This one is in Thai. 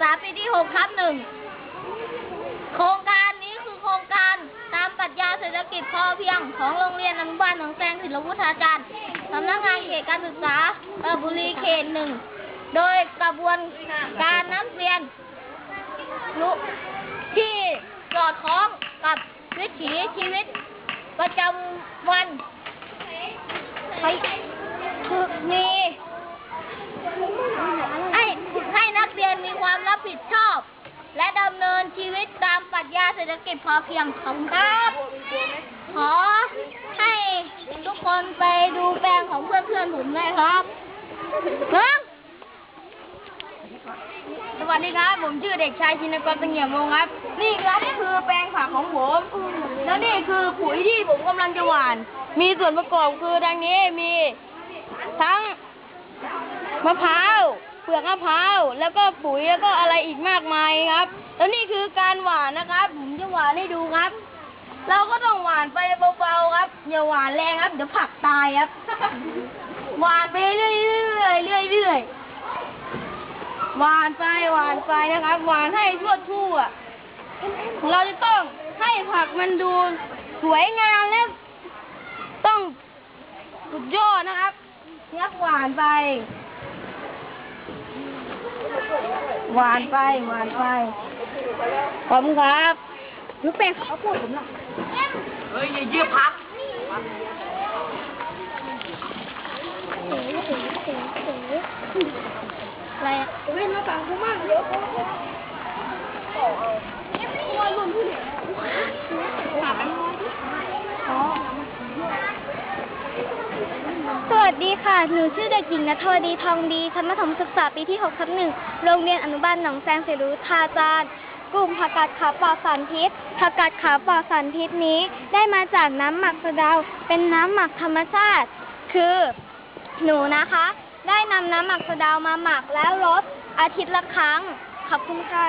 ษาปีที่หกทับหนึ่งโครงการนี้คือโครงการตามปรัชญาเศรษฐกิจพอเพียงของโรงเรียนอนุบาลหนองแซงศิลปวุฒาจารย์สำนักงานเขตการศึกษาระบุรีเขตหนึ่งโดยกระบวนการน้ำเรียนนุที่สอดคล้องกับวิถีชีวิตประจำวันมี ผิดชอบ และดำเนินชีวิตตามปรัชญาเศรษฐกิจพอเพียงของครับ ขอให้ทุกคนไปดูแปลงของเพื่อนๆผมด้วยครับเริ่มสวัสดีครับ ผมชื่อเด็กชายชินกรตังเหี่ยมวงศ์ครับ นี่ครับคือแปลงผักของผมแล้วนี่คือปุ๋ยที่ผมกำลังจะหว่าน มีส่วนประกอบคือดังนี้มีทั้งมะพร้าว ปลือกมะพร้าวแล้วก็ปุ๋ยแล้วก็อะไรอีกมากมายครับ แล้วนี่คือการหวานนะครับ ผมจะหวานให้ดูครับ เราก็ต้องหวานไปเบาๆครับอย่าหวานแรงครับเดี๋ยวผักตายครับ หวานไปเรื่อยๆเรื่อยๆหวานไปหวานไปนะครับ หวานให้ทั่วทั่วเราจะต้องให้ผักมันดูสวยงามและต้องสุดยอดนะครับยักหวานไป หวานไปหวานไปขอบคุณครับรู้เป็นเขาพูดผมหรอเฮ้ยอย่ายืดพักอะไรอะเว้นมาฟังกูมากเดี๋ยวว่ารุ่นผู้เนี่ย สวัสดีค่ะ หนูชื่อเด็กหญิงนทวดีทองดีชั้นมัธยมศึกษาปีที่6ทับหนึ่งโรงเรียนอนุบาลหนองแซงเสรุทาจารย์กลุ่มผักกาดขาวปลอดสารพิษผักกาดขาวปลอดสารพิษนี้ ได้มาจากน้ำหมักสะเดา เป็นน้ำหมักธรรมชาติ คือหนูนะคะ ได้นำน้ำหมักสะเดามาหมักแล้วลดอาทิตย์ละครั้ง ขอบคุณค่ะ